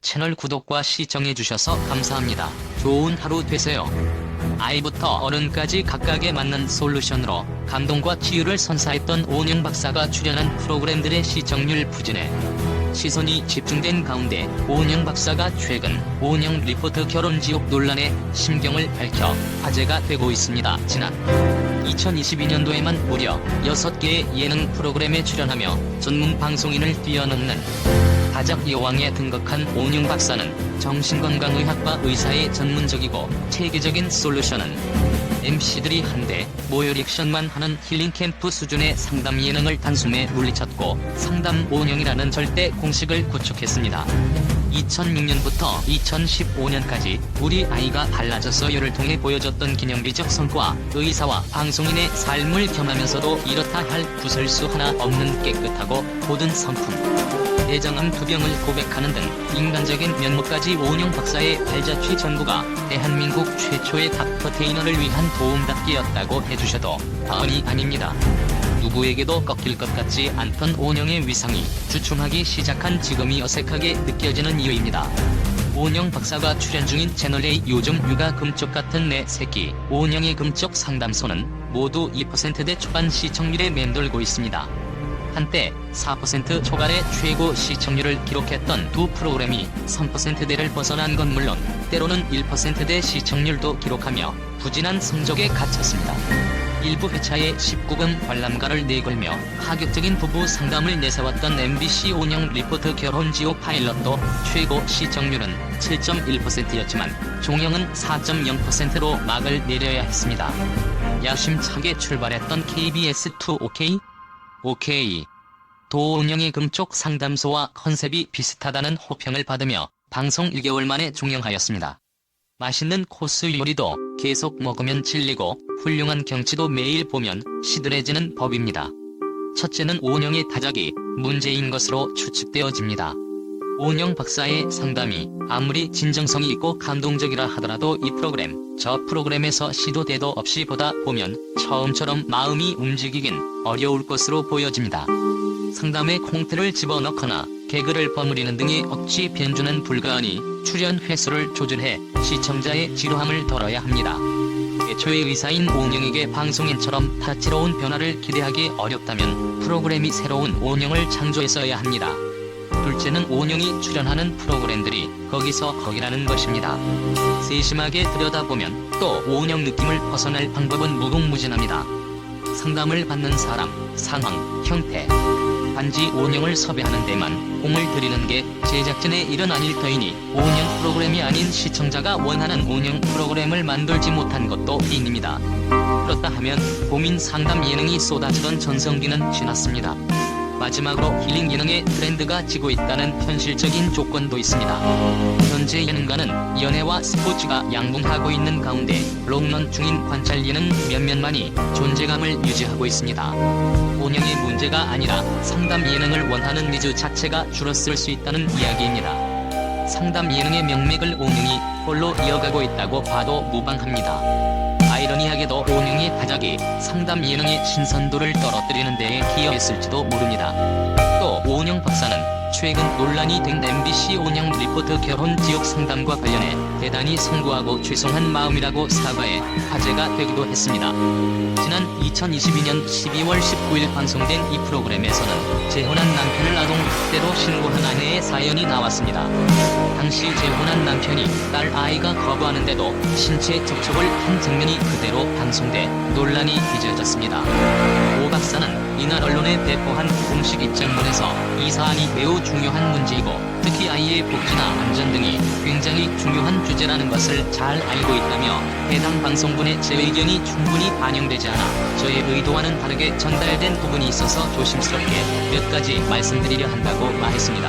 채널 구독과 시청해주셔서 감사합니다. 좋은 하루 되세요. 아이부터 어른까지 각각에 맞는 솔루션으로 감동과 치유를 선사했던 오은영 박사가 출연한 프로그램들의 시청률 부진에 시선이 집중된 가운데 오은영 박사가 최근 오은영 리포트 결혼 지옥 논란에 심경을 밝혀 화제가 되고 있습니다. 지난 2022년도에만 무려 6개의 예능 프로그램에 출연하며 전문 방송인을 뛰어넘는 다작 여왕에 등극한 오은영 박사는 정신건강의학과 의사의 전문적이고 체계적인 솔루션은 MC들이 한데 모여 리액션만 하는 힐링 캠프 수준의 상담 예능을 단숨에 물리쳤고 상담 오은영이라는 절대 공식을 구축했습니다. 2006년부터 2015년까지 우리 아이가 달라졌어요를 통해 보여줬던 기념비적 성과 의사와 방송인의 삶을 겸하면서도 이렇다 할 구설수 하나 없는 깨끗하고 고든 성품 대장암 투병을 고백하는 등 인간적인 면모까지 오은영 박사의 발자취 전부가 대한민국 최초의 닥터테이너를 위한 도움닫기였다고 해주셔도 과언이 아닙니다. 누구에게도 꺾일 것 같지 않던 오은영의 위상이 주춤하기 시작한 지금이 어색하게 느껴지는 이유입니다. 오은영 박사가 출연 중인 채널A 요즘 육아 금쪽 같은 내 새끼 오은영의 금쪽 상담소는 모두 2%대 초반 시청률에 맴돌고 있습니다. 한때 4% 초반의 최고 시청률을 기록했던 두 프로그램이 3%대를 벗어난 건 물론 때로는 1%대 시청률도 기록하며 부진한 성적에 갇혔습니다. 일부 회차에 19금 관람가를 내걸며 파격적인 부부 상담을 내세웠던 MBC 온영 리포트 결혼지옥 파일럿도 최고 시청률은 7.1%였지만 종영은 4.0%로 막을 내려야 했습니다. 야심차게 출발했던 KBS2 OK? OK. 도운영의 금쪽 상담소와 컨셉이 비슷하다는 호평을 받으며 방송 1개월 만에 종영하였습니다. 맛있는 코스 요리도 계속 먹으면 질리고 훌륭한 경치도 매일 보면 시들해지는 법입니다. 첫째는 오은영의 다작이 문제인 것으로 추측되어집니다. 오은영 박사의 상담이 아무리 진정성이 있고 감동적이라 하더라도 이 프로그램, 저 프로그램에서 시도 때도 없이 보다 보면 처음처럼 마음이 움직이긴 어려울 것으로 보여집니다. 상담에 콩트를 집어넣거나 개그를 버무리는 등의 억지 변주는 불가하니 출연 횟수를 조절해 시청자의 지루함을 덜어야 합니다. 애초의 의사인 오은영에게 방송인처럼 다채로운 변화를 기대하기 어렵다면 프로그램이 새로운 오은영을 창조했어야 합니다. 둘째는 오은영이 출연하는 프로그램들이 거기서 거기라는 것입니다. 세심하게 들여다보면 또 오은영 느낌을 벗어날 방법은 무궁무진합니다. 상담을 받는 사람, 상황, 형태, 단지 오은영을 섭외하는 데만 공을 들이는 게 제작진의 일은 아닐 터이니 오은영 프로그램이 아닌 시청자가 원하는 오은영 프로그램을 만들지 못한 것도 비인입니다. 그렇다 하면 고민 상담 예능이 쏟아지던 전성기는 지났습니다. 마지막으로 힐링 예능의 트렌드가 지고 있다는 현실적인 조건도 있습니다. 현재 예능가는 연애와 스포츠가 양분하고 있는 가운데 롱런 중인 관찰 예능 몇몇만이 존재감을 유지하고 있습니다. 운영의 문제가 아니라 상담 예능을 원하는 니즈 자체가 줄었을 수 있다는 이야기입니다. 상담 예능의 명맥을 오능이 홀로 이어가고 있다고 봐도 무방합니다. 아이러니하게도 오능의 다작이 상담 예능의 신선도를 떨어뜨리는 데에 기여했을지도 모릅니다. 또 오은영 박사는 최근 논란이 된 MBC 오은영 리포트 결혼 지옥 상담과 관련해 대단히 성구하고 죄송한 마음이라고 사과해 화제가 되기도 했습니다. 지난 2022년 12월 19일 방송된 이 프로그램에서는 재혼한 남편을 아동 학대로 신고한 아내의 사연이 나왔습니다. 당시 재혼한 남편이 딸 아이가 거부하는데도 신체 접촉을 한 장면이 그대로 방송돼 논란이 빚어졌습니다. 오 박사는 이날 언론에 배포한 공식 입장문에서 이 사안이 매우 중요한 문제이고 특히 아이의 복지나 안전 등이 굉장히 중요한 주제라는 것을 잘 알고 있다며 해당 방송분의 제 의견이 충분히 반영되지 않아 저의 의도와는 다르게 전달된 부분이 있어서 조심스럽게 몇 가지 말씀드리려 한다고 말했습니다.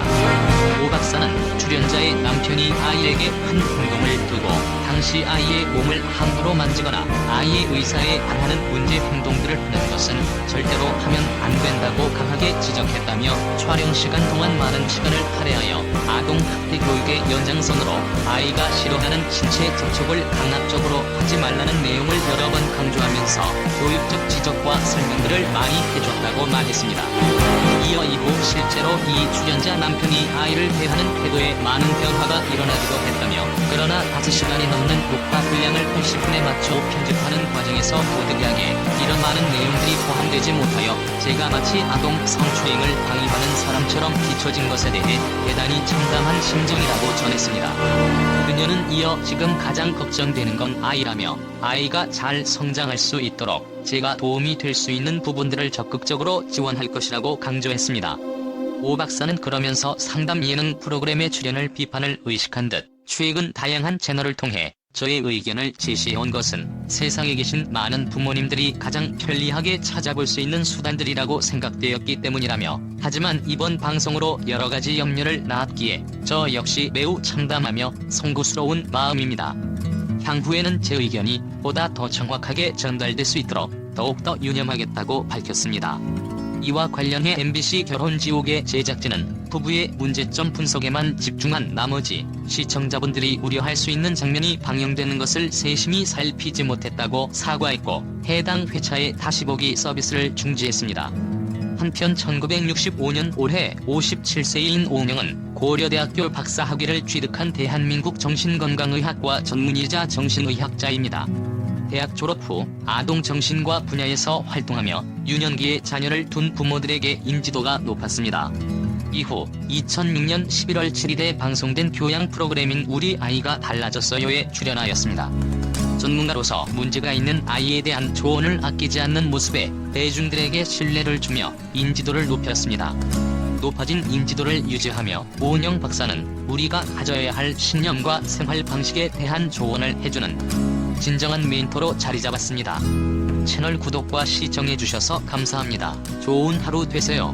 오 박사는 출연자의 남편이 아이에게 한 행동을 두고 당시 아이의 몸을 함부로 만지거나 아이의 의사에 반하는 문제 행동들을 하는 것은 절대로 하면 안 된다고 강하게 지적했다며 촬영 시간 동안 많은 시간을 할애하여 아동 학대 교육의 연장선으로 아이가 싫어하는 신체 접촉을 강압적으로 하지 말라는 내용을 여러 번 강조하면서 교육적 지적과 설명들을 많이 해줬다고 말했습니다. 이어 이후 실제로 이 출연자 남편이 아이를 대하는 태도에 많은 변화가 일어나기도 했다며 그러나 5시간이 넘는 녹화 분량을 80분에 맞춰 편집하는 과정에서 고득이하게 이런 많은 내용들이 포함되지 못하여 제가 마치 아동 성추행을 방임하는 사람처럼 비춰진 것에 대해 대단히 참담한 심정이라고 전했습니다. 그녀는 이어 지금 가장 걱정되는 건 아이라며 아이가 잘 성장할 수 있도록 제가 도움이 될 수 있는 부분들을 적극적으로 지원할 것이라고 강조했습니다. 오 박사는 그러면서 상담 예능 프로그램의 출연을 비판을 의식한 듯 최근 다양한 채널을 통해 저의 의견을 제시해온 것은 세상에 계신 많은 부모님들이 가장 편리하게 찾아볼 수 있는 수단들이라고 생각되었기 때문이라며 하지만 이번 방송으로 여러 가지 염려를 낳았기에 저 역시 매우 참담하며 송구스러운 마음입니다. 향후에는 제 의견이 보다 더 정확하게 전달될 수 있도록 더욱더 유념하겠다고 밝혔습니다. 이와 관련해 MBC 결혼지옥의 제작진은 부부의 문제점 분석에만 집중한 나머지 시청자분들이 우려할 수 있는 장면이 방영되는 것을 세심히 살피지 못했다고 사과했고 해당 회차의 다시 보기 서비스를 중지했습니다. 한편 1965년 올해 57세인 오은영은 고려대학교 박사학위를 취득한 대한민국 정신건강의학과 전문의자 정신의학자입니다. 대학 졸업 후 아동 정신과 분야에서 활동하며 유년기에 자녀를 둔 부모들에게 인지도가 높았습니다. 이후 2006년 11월 7일에 방송된 교양 프로그래밍 우리 아이가 달라졌어요에 출연하였습니다. 전문가로서 문제가 있는 아이에 대한 조언을 아끼지 않는 모습에 대중들에게 신뢰를 주며 인지도를 높였습니다. 높아진 인지도를 유지하며 오은영 박사는 우리가 가져야 할 신념과 생활 방식에 대한 조언을 해주는 진정한 멘토로 자리 잡았습니다. 채널 구독과 시청해주셔서 감사합니다. 좋은 하루 되세요.